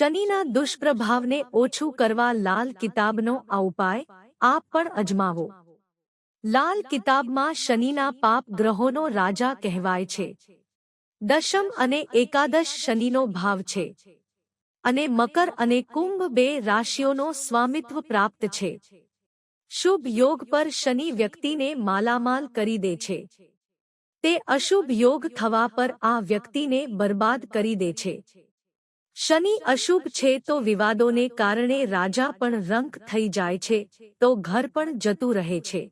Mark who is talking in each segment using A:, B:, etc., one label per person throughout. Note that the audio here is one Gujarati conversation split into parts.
A: શનિના દુષ્પ્રભાવને ઓછું કરવા લાલ કિતાબનો આ ઉપાય આપ પણ અજમાવો. લાલ કિતાબમાં શનિના પાપ ગ્રહોનો રાજા કહેવાય છે. દશમ અને એકાદશ શનિનો ભાવ છે. અને મકર અને કુંભ બે રાશિઓનો સ્વામિત્વ પ્રાપ્ત છે. શુભ યોગ પર શનિ વ્યક્તિને માલામાલ કરી દે છે. તે અશુભ યોગ થવા પર આ વ્યક્તિને બરબાદ કરી દે છે. શનિ અશુભ છે તો વિવાદોને કારણે રાજા પણ રંક થઈ જાય છે, તો ઘર પણ જતું રહે છે.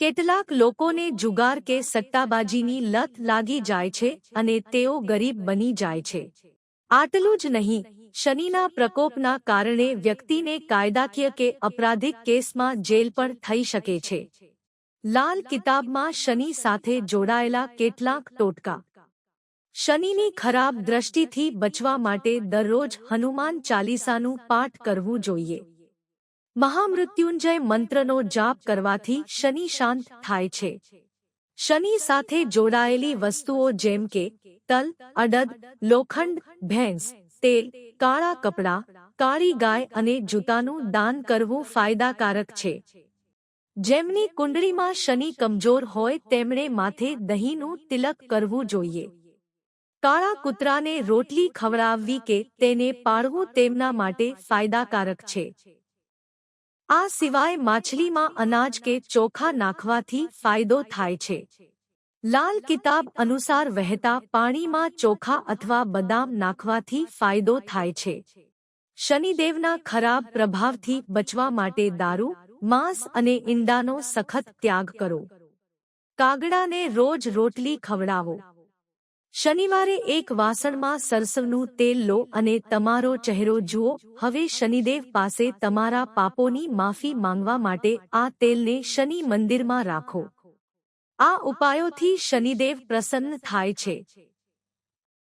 A: કેટલાક લોકોને જુગાર કે સટ્ટાબાજીની લત લાગી જાય છે અને તેઓ ગરીબ બની જાય છે. આટલું જ નહીં, શનિના પ્રકોપના કારણે વ્યક્તિને કાયદાકીય કે અપરાધિક કેસમાં જેલ પણ થઈ શકે છે. લાલ કિતાબમાં શનિ સાથે જોડાયેલા કેટલાક ટોટકા શનિની ખરાબ દ્રષ્ટિથી બચવા માટે દરરોજ હનુમાન ચાલીસાનું પાઠ કરવું જોઈએ. મહામૃત્યુંજય મંત્રનો જાપ કરવાથી શનિ શાંત થાય છે. શનિ સાથે જોડાયેલી વસ્તુઓ જેમ કે, તલ, અડદ, લોખંડ, ભેંસ, તેલ, કાળા કપડાં, કાળી ગાય અને જૂતાનું દાન કરવું ફાયદાકારક છે. જેમની કુંડળીમાં શનિ કમજોર હોય, તેમણે માથે દહીંનું તિલક કરવું જોઈએ. કાળા કૂતરાને રોટલી ખવડાવવી કે તેને પાળવું તેમના માટે ફાયદાકારક છે. આ સિવાય માછલીમાં અનાજ કે ચોખા નાખવાથી ફાયદો થાય છે. લાલ કિતાબ અનુસાર વહેતા પાણીમાં ચોખા અથવા બદામ નાખવાથી ફાયદો થાય છે. શનિદેવના ખરાબ પ્રભાવથી બચવા માટે દારૂ, માંસ અને ઈંડાનો સખત ત્યાગ કરો. કાગડાને રોજ રોટલી ખવડાવો. શનિવારે એક વાસણમાં સરસવનું તેલ લો અને તમારો ચહેરો જુઓ. હવે શનિદેવ પાસે તમારા પાપોની માફી માંગવા માટે આ તેલને શનિ મંદિરમાં રાખો. આ ઉપાયોથી શનિદેવ પ્રસન્ન થાય છે.